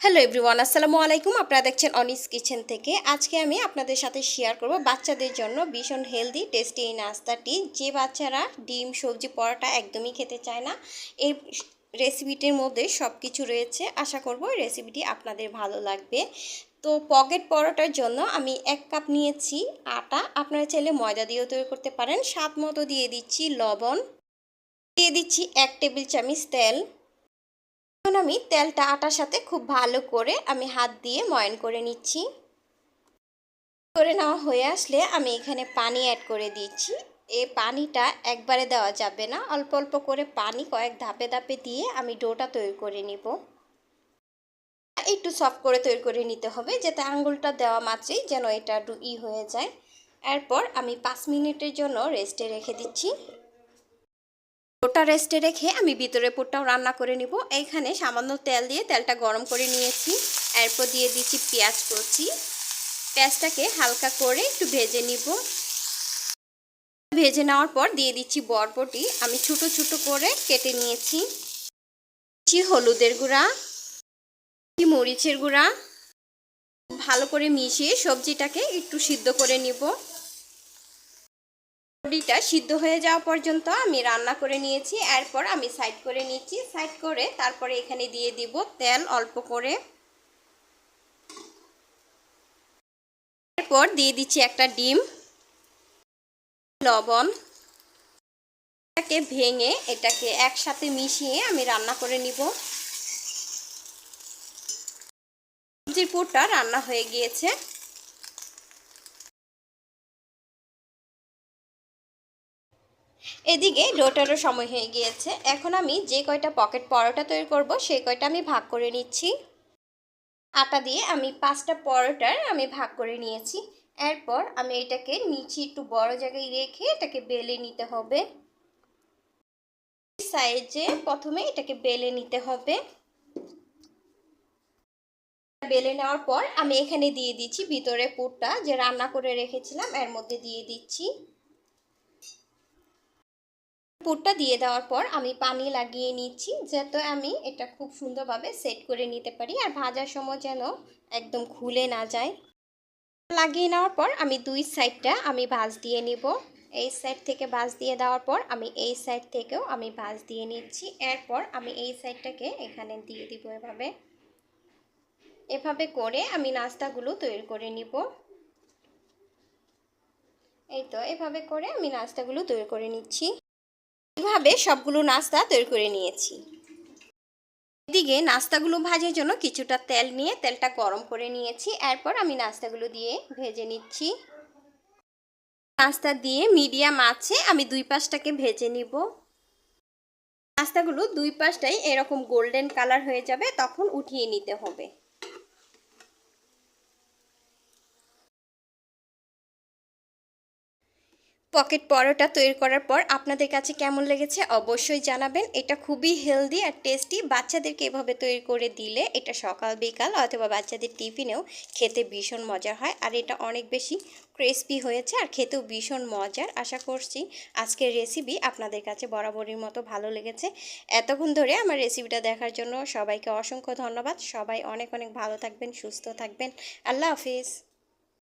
Hello everyone, আসসালামু আলাইকুম। আপনারা দেখছেন অনিস কিচেন থেকে। আজকে আমি আপনাদের সাথে শেয়ার করব বাচ্চাদের জন্য ভীষণ হেলদি টেস্টি এই নাস্তাটি যে বাচ্চারা ডিম, সবজি, পরোটা একদমই খেতে চায় না এই রেসিপিটির মধ্যে সব কিছু রয়েছে। আশা করব এই রেসিপিটি আপনাদের ভালো লাগবে। তো পকেট পরোটার জন্য আমি এক কাপ নিয়েছি আটা। আপনারা চাইলে ময়দা দিয়েও তৈরি করতে পারেন। স্বাদ মতো দিয়ে দিচ্ছি লবণ। দিয়ে দিচ্ছি এক টেবিল চামচ তেল। এখন আমি তেলটা আটার সাথে খুব ভালো করে আমি হাত দিয়ে ময়ন করে নিচ্ছি। করে নেওয়া হয়ে আসলে আমি এখানে পানি অ্যাড করে দিচ্ছি। এই পানিটা একবারে দেওয়া যাবে না। অল্প অল্প করে পানি কয়েক ধাপে ধাপে দিয়ে আমি ডোটা তৈরি করে নিব। একটু সফট করে তৈরি করে নিতে হবে যাতে আঙ্গুলটা দেওয়া মাত্রই যেন এটা একটু ই হয়ে যায়। এরপর আমি পাঁচ মিনিটের জন্য রেস্টে রেখে দিচ্ছি। ওটা রেস্টে রেখে আমি ভিতরে পুরটাও রান্না করে নিব। এইখানে সামান্য তেল দিয়ে তেলটা গরম করে নিয়েছি। এরপর দিয়ে দিচ্ছি পেঁয়াজ কচি। পেঁয়াজটাকে হালকা করে একটু ভেজে নিব। ভেজে নেওয়ার পর দিয়ে দিচ্ছি বরবটি। আমি ছোট ছোট করে কেটে নিয়েছি। হলুদের গুঁড়া। মরিচের গুঁড়া। ভালো করে মিশিয়ে সবজিটাকে একটু সিদ্ধ করে নিব। বড়িটা সিদ্ধ হয়ে যাওয়া পর্যন্ত আমি রান্না করে নিয়েছি। এরপর আমি সাইড করে নিচ্ছি। সাইড করে তারপরে এখানে দিয়ে দিব তেল অল্প করে। এরপর দিয়ে দিচ্ছি একটা ডিম, লবণ। এটাকে ভেঙে এটাকে একসাথে মিশিয়ে আমি রান্না করে নিব। সবজির পুরটা রান্না হয়ে গিয়েছে। এদিকে ডোটারও সময় হয়ে গিয়েছে। এখন আমি যে কয়টা পকেট পরোটা তৈরি করব সেই কয়টা আমি ভাগ করে নিচ্ছি। আটা দিয়ে আমি পাঁচটা পরোটার আমি ভাগ করে নিয়েছি। এরপর আমি এটাকে নিচে একটু বড় জায়গায় রেখে এটাকে বেলে নিতে হবে। সাইজে প্রথমে এটাকে বেলে নিতে হবে। বেলে নেওয়ার পর আমি এখানে দিয়ে দিচ্ছি ভিতরে পুরটা, যে রান্না করে রেখেছিলাম, এর মধ্যে দিয়ে দিচ্ছি। পুরটা দিয়ে দেওয়ার পর আমি পানি লাগিয়ে নিচ্ছি যাতে আমি এটা খুব সুন্দরভাবে সেট করে নিতে পারি আর ভাজার সময় যেন একদম খুলে না যায়। লাগিয়ে নেওয়ার পর আমি দুই সাইডটা আমি ভাজ দিয়ে নিব। এই সাইড থেকে ভাজ দিয়ে দেওয়ার পর আমি এই সাইড থেকেও আমি ভাজ দিয়ে নিচ্ছি। এরপর আমি এই সাইডটাকে এখানে দিয়ে দিব এভাবে। এভাবে করে আমি নাস্তাগুলো তৈরি করে নিব। এই তো, এভাবে করে আমি নাস্তাগুলো তৈরি করে নিচ্ছি। এভাবে সবগুলো নাস্তা তৈরি করে নিয়েছি। এদিকে নাস্তাগুলো ভাজার জন্য কিছুটা তেল নিয়ে তেলটা গরম করে নিয়েছি। এরপর আমি নাস্তাগুলো দিয়ে ভেজে নিচ্ছি। নাস্তা দিয়ে মিডিয়াম আছে, আমি দুই পাশটাকে ভেজে নিব। নাস্তাগুলো দুই পাশটাই এরকম গোল্ডেন কালার হয়ে যাবে, তখন উঠিয়ে নিতে হবে। পকেট পরোটা তৈরি করার পর আপনাদের কাছে কেমন লেগেছে অবশ্যই জানাবেন। এটা খুবই হেলদি আর টেস্টি বাচ্চাদেরকে এভাবে তৈরি করে দিলে এটা সকাল বিকাল অথবা বাচ্চাদের টিফিনেও খেতে ভীষণ মজা হয়। আর এটা অনেক বেশি ক্রিসপি হয়েছে আর খেতেও ভীষণ মজার। আশা করছি আজকের রেসিপি আপনাদের কাছে বরাবরের মতো ভালো লেগেছে। এতক্ষণ ধরে আমার রেসিপিটা দেখার জন্য সবাইকে অসংখ্য ধন্যবাদ। সবাই অনেক অনেক ভালো থাকবেন, সুস্থ থাকবেন। আল্লাহ হাফিজ।